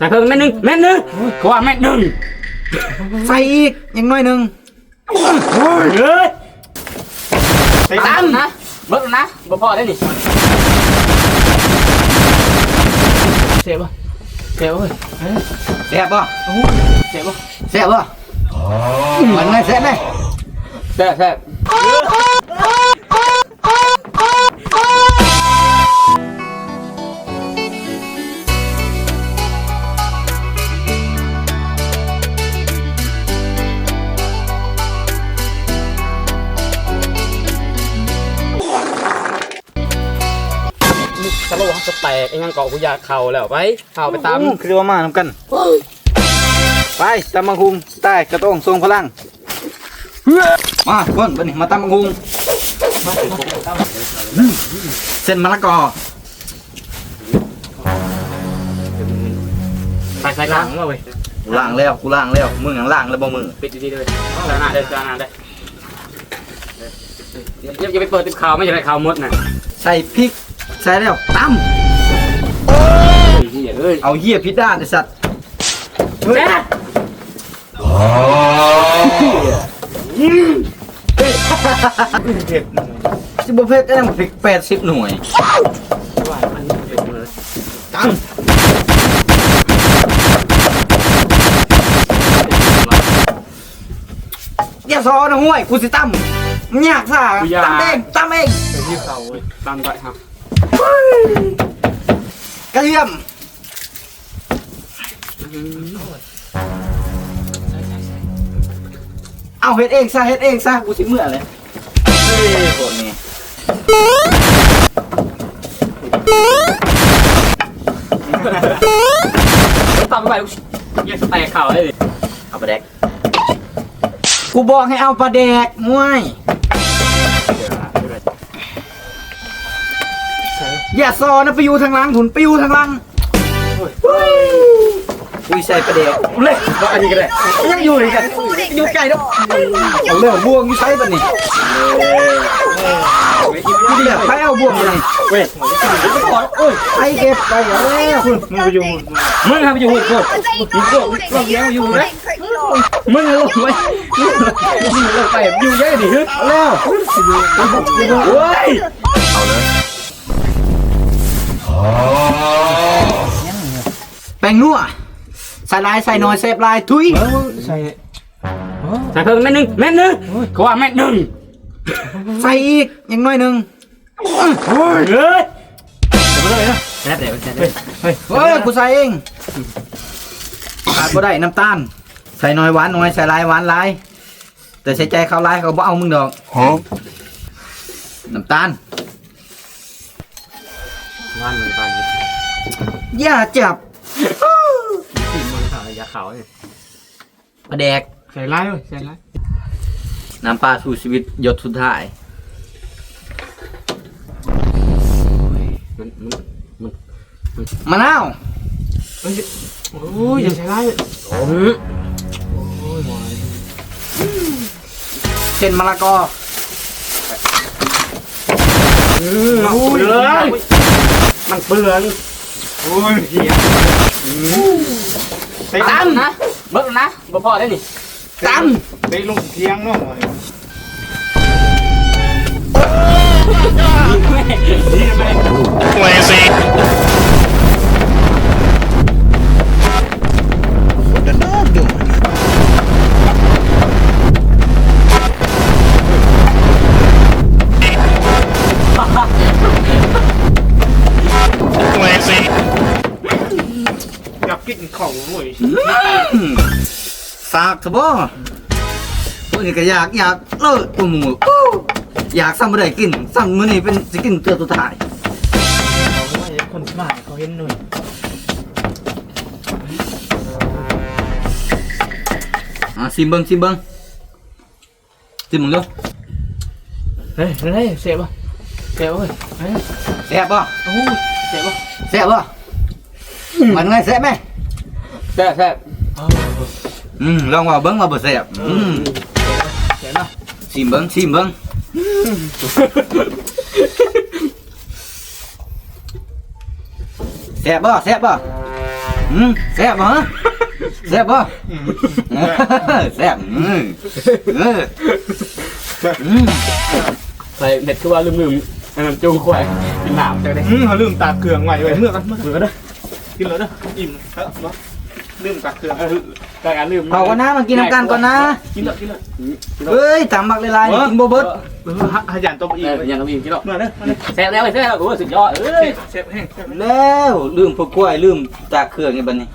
ใส่เพิ่มเม็ดหนึงเม็ดหนึงเขาว่าเม็ดหนึงใส่อีกยังน้อยหนึ่งเฮ้ยใส่ตามนะเบิกนะบ่พอได้นี่เสียบ่เสียบ่เฮ้ยแซ่บป่ะเสียบ่แซ่บป่ะมันไงแซ่บไหมแซ่บแซ่บ สโลว์สแตกไอ้ยังเกาะกูอยากเข่าแล้วไปเข่าไปตามอืคือว่ามาทำกัน ไปตำบังคุงใต้กระต้องทรงพลัง มาทุกคนบันนี้มาตำบังคุงเส้นมะละกอใส่ใส่กลางมาเว้ยกูล่างแล้วกูล่างแล้วมึงอย่างล่างแล้วบ่มึงปิดดีๆเลยจานหน้าได้จานหน้าได้อย่าอย่าไปเปิดติดข่าวไม่ใช่ไรข่าวมดนะใส่พริก ใส่แล้วตเฮียเอ้ยำเอาเหี้ยพิษด้านไอ้สัตว์แซ่บสิบเพชรได้มาพริกแปดสิบหน่วยตำอย่าซอนะห้วยกูสิตั้มมันยากซ่าตั้มเองตั้มเองเป็นที่เขาเว้ยตามได้ครับ กระเทียมเอาเฮ็ดเองซะเฮ็ดเองซะกูสิเมื่อเลยเฮ้ยโคตรนี่ตามไปลูกยังแตกข่าวเลยดิเอาปลาแดก กูบอกให้เอาปลาแดกมวย อย่าซอนะไปอยู่ทางหลังผุนไปอยู่ทางหลังอุ้ยใส่ปลาแดกเล็กอันนี้ก็ได้ยังอยู่อีกกันอยู่ไกลแล้วเอาเรื่องบ่วงอยู่ใส่ปะนี่กูเรียกไปเอาบ่วงเลยเว้ยไปเก็บไปเอาแล้วมึงไปอยู่มึงทำไปอยู่หุ่นโคตรมึงโคตรมึงเลี้ยงอยู่นะมึงลงไปมึงลงไปอยู่เยอะดิฮึดเอาแล้วเว้ย แป้งนัวใส่ลายใส่หน่อยเซฟลายทุย ใส่ใส่เพิ่มเม็ดหนึงเม็ดหนึงเขาว่าเม็ดหนึงใส่อีกยังน้อยหนึ่งเฮ้ยเฮ้ยเฮ้ยกูใส่เองขาดบ่ได้น้ำตาล ใส่น้อยหวานน้อยใส่ลายหวานลายแต่ใส่ใจเขาลายเขาบ่เอามึงดอกน้ำตาล ว่านเหมือนกันอย่าจับสีมันขาวยาขาวเนี่ยปลาแดก ใส่ไล่เลยใส่ไล่น้ำปลาสู่ชีวิตหยดสุดท้าย มันมันมะนาวโอ้ยอย่าใส่ไล่โอ้ยเส้นมะละกอมันเปลือง มันเปลืองโอ้ยเหี้ยไปตามนะเบิกนะบ่พอได้นี่ตั้มไปลงเทียงเนาะนี่แม่ ฝากเถอะบ่พวกนี้ก็อยากอยากเลิกตัวหมูอู้อยากซ้ำบ่ได้กินซ้ำมื้อนี้เป็นสิกินเตือตัวท้ายคนบ้าเขาเห็นหน่อยอะซิมเบิ้งซิมเบิ้งซิมมึงเร็วเฮ้ยเฮ้ยเสียบ่เสียบ่เฮ้ยแซ่บป่ะโอ้ยเสียบ่แซ่บป่ะมันไงแซ่บไหม แซ่บแซ่บ อืมลองว่าเบิ้งว่าบ่แซ่บอืมเสียเนาะซิมเบิ้งซิมเบิ้งแซ่บป่ะแซ่บป่ะแอืมแซ่บบ่ฮะแซ่บบ่เออแซ่บอืมเอออืมใส่เด็ดคือว่าลืมๆอันนั้นจูงควายกินหนามจังได้อืมเขาลืมตากเครื่องไว้ไว้เมื่อกันเมื่อเมื่อเด้อกินแล้วเด้ออิ่มเออเนาะ ลืมตากเครื่องเออการลืมเอาก่อนนะมากินน้ำกันก่อนนะ กินแล้วกินแล้วเฮ้ยตำบักหลายๆนี่กินบ่เบิดเออหายันตัวอีเอกอยังก็มีกินหรอกเมื่อเด้อมาเด้อแซ่บแล้วแซ่บแล้วโอ้สุดยอดเอ้ยเชฟแห้งเชฟแล้วลืมพวกกล้วยลืมตากเครื่องนี่บัดนี้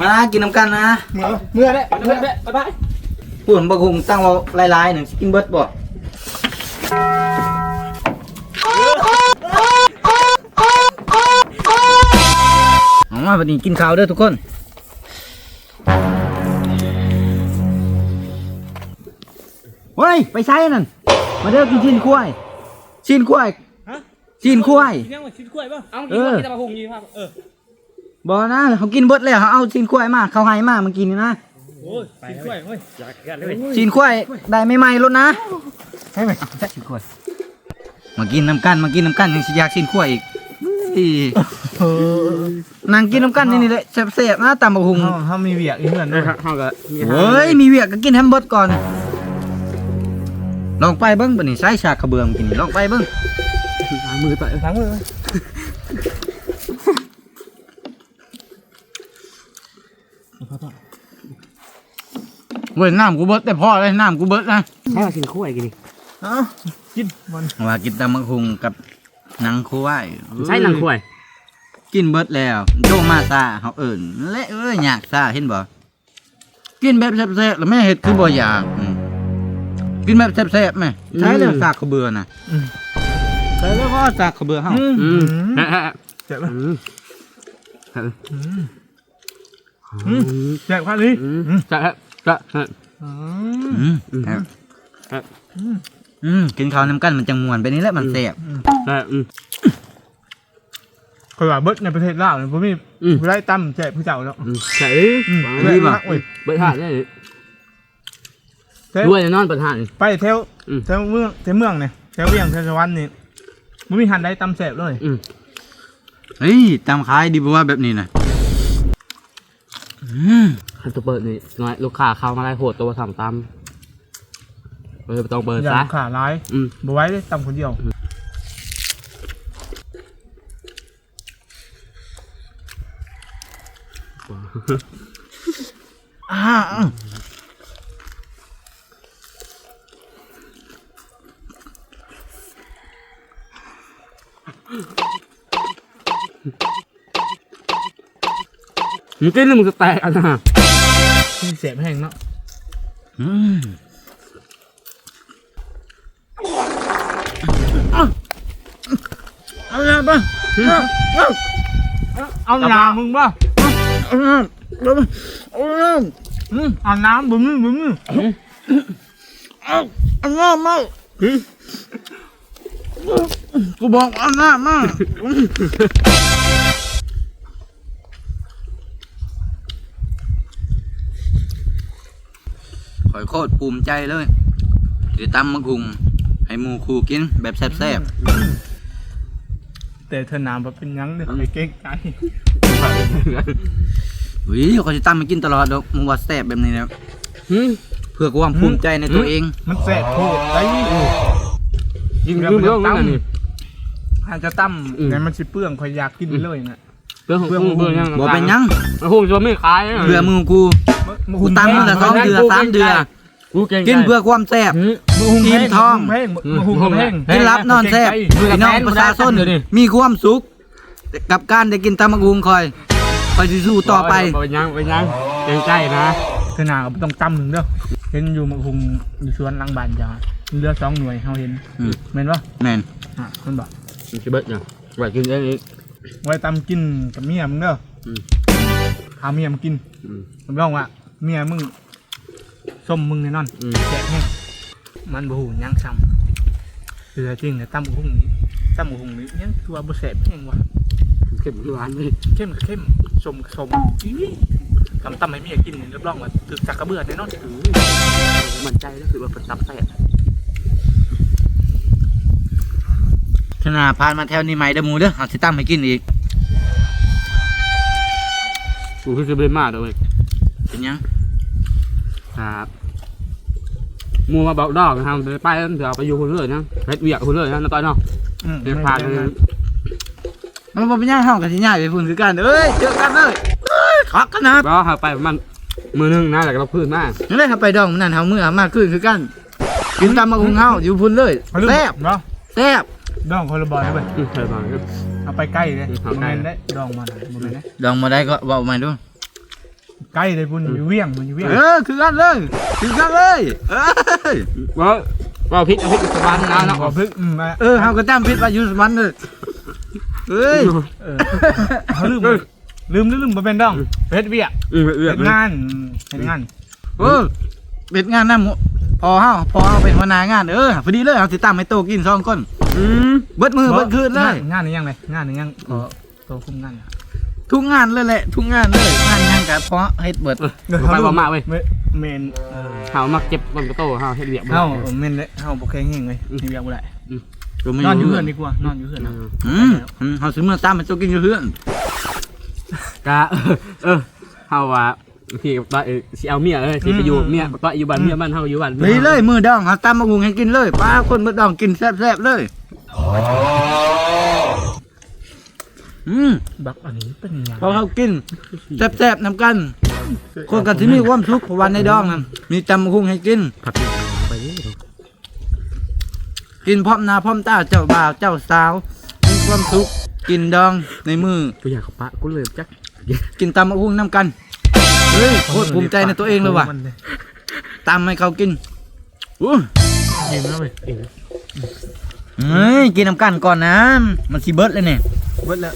มากินน้ำกันนะ เมื่อเมื่อได้ไปไปไปไปพูดบักหุงตั้งว่าหลายๆหนึ่งสิกินเบิดบ่ มาบัดนี้กินข้าวเด้อทุกคน เฮ้ย ไปใช้นั่น มาเด้อกินชิ้นกล้วย ชิ้นกล้วยชิ้นกล้วยยังว่าชิ้นกล้วยป่ะเอากินกินตะพุงยี่ภาพเออบอนะเขากินเบิดแล้วเขาเอาชิ้นกล้วยมาเขาให้มามากินนี่นะโอ้ยชิ้นกล้วยเฮ้ยอยากกันเลยชิ้นกล้วยได้ไม่ไหมรถนะใช่ไหมชิ้นกล้วยมากินน้ำกันมากินน้ำกันยังสิอยากชิ้นกล้วยอีก อีนั่งกินน้ำกันนี่นี่แหละแซ่บๆนะตำบักหุงเขาเขามีเวียกอีกเหมือนเอด้อวยเขาก็เฮ้ยมีเวียกก็กินแฮมเบิร์ดก่อน ลองไปเบิ้งบัดนี้ใช้ชากกระเบือมกินนี่ลองไปเบิ้งมือไปทั้งมือเว้ยน้ำกูเบิดแต่พอเลยน้ำกูเบิดนะใช่ว่ากินคู่ไอ้กินเอ้ากินมันว่ากินตำบักหุงกับหนังควายใช่หนังคู่ไอ้ กินเบิดแล้วโจมาซาเขาเอิ่นเละเอ้ยอยากซาเห็นบ่กินแบบแซ่บๆแล้วแม่เฮ็ดคือบ่อยากอืมกินแบบแซ่บๆแม่ใช้แล้วซากกระเบือน่ะใช้แล้วก็ซากกระเบือเฮาอืมเจ็บไหมอืมเจ็บพันนี้อืมจะจะอืมครับ อืมกินข้าวน้ำกันมันจังม่วนไปนี่แหละมันแซ่บ จะอืม คอยว่าเบิร์ดในประเทศลาวเนี่ยผมมีอืม ผู้ได้ตั้มแจกผู้เจ้าเนาะใช่อืมแรงมากเว้ยเบิดหาดได้เท่ด้วยแน่นอนเบิดหาดไปเท่วอืม เท่วเมืองเท่วเมืองเนี่ยเท่วเวียงเท่วสวรรค์นี่มันมีหันได้ตั้มแสบเลยอืมเฮ้ยตามขายดีบ่ว่าแบบนี้น่ะอืมคันตัวเปิดนี่น้อยลูกค้าเข้ามาได้โหดตัวสามตามเออต้องเปิดอย่าซะขาร้ายอืม บ่ไว้เลยตั้มคนเดียวอ่าอืม มึงกินแล้วมึงจะแตกอะนะมีเสียบแห้งเนาะอืมเอาละป่ะเอาน้ำมึงป่ะเอาละเอาละ อืมเอาน้ำบึ้มบึ้มเอาละมากูบอกเอาละมาขอยโคตรภูมิใจเลยที่ตำมะกุงให้หมูคูกินแบบแซ่บแต่เธอน้ำแบบเป็นหยังเนี่ยไปเก่งใจๆ เฮ้ยเขาจะตำมากินตลอดดอกมึงว่าแซ่บแบบนี้นะอืมเพื่อความภูมิใจในตัวเองมันแสบโคตรได้ยิงยืมเรื่องนั่นนี่อาจจะตั้มอืมแต่มันสิเปลืองคอยอยากกินเลยน่ะเรื่องของเรื่องเรื่องยังบ่เป็นหยังมันคงจะไม่ขายเพื่อมือกูกูตำมาแต่สองเดือนสามเดือนกูเก่งกินเพื่อความแซ่บมือหุงทีมทองแพงมือหุงแพงกินรับนอนแซ่บพี่น้องประชาชนมีความสุข กับการได้กินตำมะกุงคอย คอยสิสู้ต่อไปเป็นยังเป็นยังเก่งใจนะเธอหนาก็ต้องตั้มหนึ่งเด้อเห็นอยู่มือหุงอยู่สวนหลังบ้านจ้าเรือสองหน่วยเฮาเห็นอืมแม่นปะแม่นอะมันบอกมันจะเบิดยังไหวกินเองอีกไว้ตั้มกินกับเมียมึงเด้ออมพาเมียมากินอืมผมบอกว่าเมียมึงส้มมึงแน่นอนอืมแจกให้มันบ่หูยังซ้ำคือจริงเนี่ยตั้มหุงนี่ตั้มหุงนี่ยังตัวบ่แสบแห้งว่ะเข้มหวานเลยเข้มกับเข้ม สมกับสมอี้คำตั้มให้เมียกินนี่รับรองว่าถึกจักกระเบือแน่นอนมันใจแล้วคือว่าเป็นตับแตกขนาดผ่านมาแถวนี้ใหม่เด้อหมูเด้อเอาสิตำให้กินอีกกูคือเป็นมาด้วยเป็นหยังครับมัวมาเบาดอกนะครับไปแล้วเดี๋ยวไปอยู่คนเลยนะเพชรเวียกคนเลยนะน้าต้อยเนาะอืม เดี๋ยวพาไป มันบ่เป็นหยังเฮาก็สิย้ายไปพุ่นคือกันเอ้ยเจอกันเลยเอ้ยคักกันนะก็หาไปประมาณมือนึงนะแล้วก็เราพื้นมากนั่นแหละครับไปดองมันนั่นเฮามื้อมาคืนคือกันกินตามมาหุงเฮาอยู่พุ่นเลยเขาลืมแซ่บเนาะแซ่บดองคนละบอยไปเคยมาครับ เอาไปใกล้เลยเอาโมใกล้เมนต์ได้ดองมันโมเมนต์ได้ดองมาได้ก็เว้าใหม่ดูใกล้เลยพุ่นอยู่เวียงมันอยู่เวียงเออคือกันเลยคือกันเลยเอ้ย ว่าว่าพิษเอาพิษสบานนะเนาะขอพึ่งอืมมาเออเฮาก็จำผิดว่าอยู่สมันเลย เอ้ยเออเขาลืมลืมลืมลืมมาเป็นดองเพชรเวียงอืมเอื้อเฮ็ดงานเฮ็ดงานเออเป็นงานนำพอเฮาพอเฮาเป็นหัวหน้างานเออพอดีเลยเฮาสิตามให้โตกินสองคนอืมเบิดมือเบิดคืนเลยงานนี้ยังเลยงานนี้ยังขอโตคุมงานทุกงานเลยแหละทุกงานเลยงานหยังก็เพราะเฮ็ดเบิดไปบ่มาเว้ยเมนเออเฮามักเจ็บมันก็โตเฮาเฮ็ดเวียกเฮาเมนเลยเฮาบ่แข็งแรงเลยนี่ยังบ่ได้ ก็ไม่นอนอยู่เฮืเฮืออนนดีกว่านอนอยู่เฮือนนะอืมอืมเฮาสิมื้อตามให้โตกินอยู่เฮือนกะเออเฮาว่าพี่กับต้อยสิเอาเมียเลยสิไปอยู่เมียต้อยอยู่บ้านเมียบ้านเฮาอยู่บ้านนี่เลยมือดองเฮาตามมาหุงให้กินเลยป้าคนมือดองกินแซ่บๆเลยอืมบักอันนี้เป็นยังพอเขากินแซ่บๆนำกัน คนกันที่มีความสุขเพราะวันในดองนั้นมีตำคุงให้กินผัดไปนี่ กินพร้อมหน้าพร้อมตาเจ้าบ่าวเจ้าสาวมีความสุขกินดองในมือ กูอยากเขาปะกูเลยจักกินตำมะฮุ่งน้ำกัน เฮ้ยโคตรภูมิใจในตัวเองเลยว่ะตำให้เขากินอู้ยิ้มแล้วเว้ยเฮ้ยกินน้ำกันก่อนนะ มันสีเบิร์ดเลยเนี่ย เบิดแล้ว